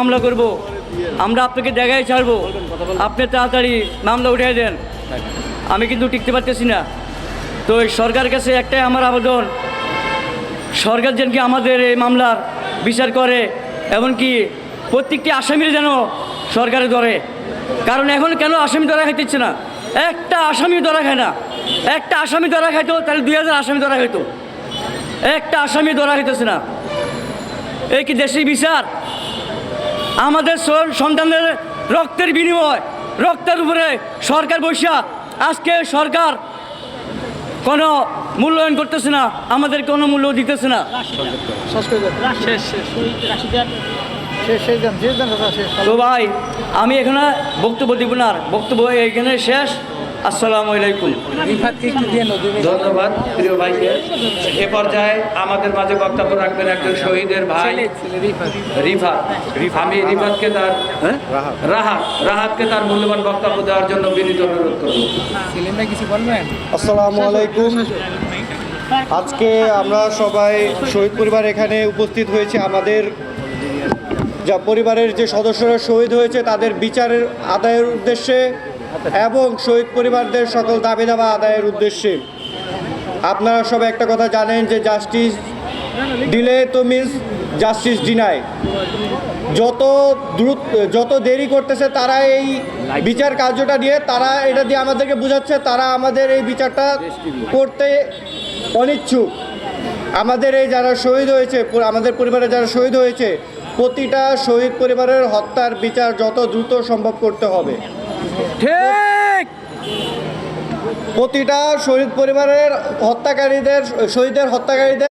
মামলা করব। আমরা আপনাকে দেখাই ছাড়বো। আপনি তাড়াতাড়ি মামলা উঠিয়ে দেন। আমি কিন্তু টিকতে পারতেছি না। তো এই সরকারের কাছে একটাই আমার আবেদন, সরকার যেন কি আমাদের এই মামলার বিচার করে, এমনকি প্রত্যেকটি আসামির যেন সরকারে ধরে। কারণ এখন কেন আসামি ধরা খাইতেছে না? একটা আসামি ধরা খায় না। একটা আসামি ধরা খাইতো, তাহলে দুই হাজার আসামি ধরা খাইতো। একটা আসামি ধরা খাইতেছে না। এই কি দেশের বিচার? আমাদের সন্তানদের রক্তের বিনিময় রক্তের উপরে সরকার বৈশা আজকে সরকার কোনো মূল্যায়ন করতেছে না আমাদের কোনো মূল্য দিতেছে না তো ভাই আমি এখানে বক্তব্য দিব না বক্তব্য এখানে শেষ আসসালামু আলাইকুম। ধন্যবাদ প্রিয় ভাইকে। এ পর্যায়ে আমাদের মাঝে বক্তব্য রাখবেন একজন শহীদের ভাই রিফাত। আমি রিফাতকে তার রাহাত। রাহাতকে তার মূল্যবান বক্তব্য দেওয়ার জন্য বিনীত অনুরোধ করব। সেলিমরা কিছু বলবেন? আসসালামু আলাইকুম। আজকে আমরা সবাই শহীদ পরিবার এখানে উপস্থিত হয়েছে। আমাদের যা পরিবারের যে সদস্যরা শহীদ হয়েছে তাদের বিচারের আদায়ের উদ্দেশ্যে এবং শহীদ পরিবারদের সকল দাবি দাবা আদায়ের উদ্দেশ্যে। আপনারা সবাই একটা কথা জানেন যে জাস্টিস ডিলে তো মিনস জাস্টিস ডিনাই যত দ্রুত, যত দেরি করতেছে তারা এই বিচার কার্যটা নিয়ে, তারা এটা দিয়ে আমাদেরকে বোঝাচ্ছে, তারা আমাদের এই বিচারটা করতে অনিচ্ছুক। আমাদের এই যারা শহীদ হয়েছে আমাদের পরিবারে যারা শহীদ হয়েছে প্রতিটা শহীদ পরিবারের হত্যার বিচার যত দ্রুত সম্ভব করতে হবে। ঠিক! প্রতিটা শহীদ পরিবারের হত্যাকারীদের শহীদের হত্যাকারীদের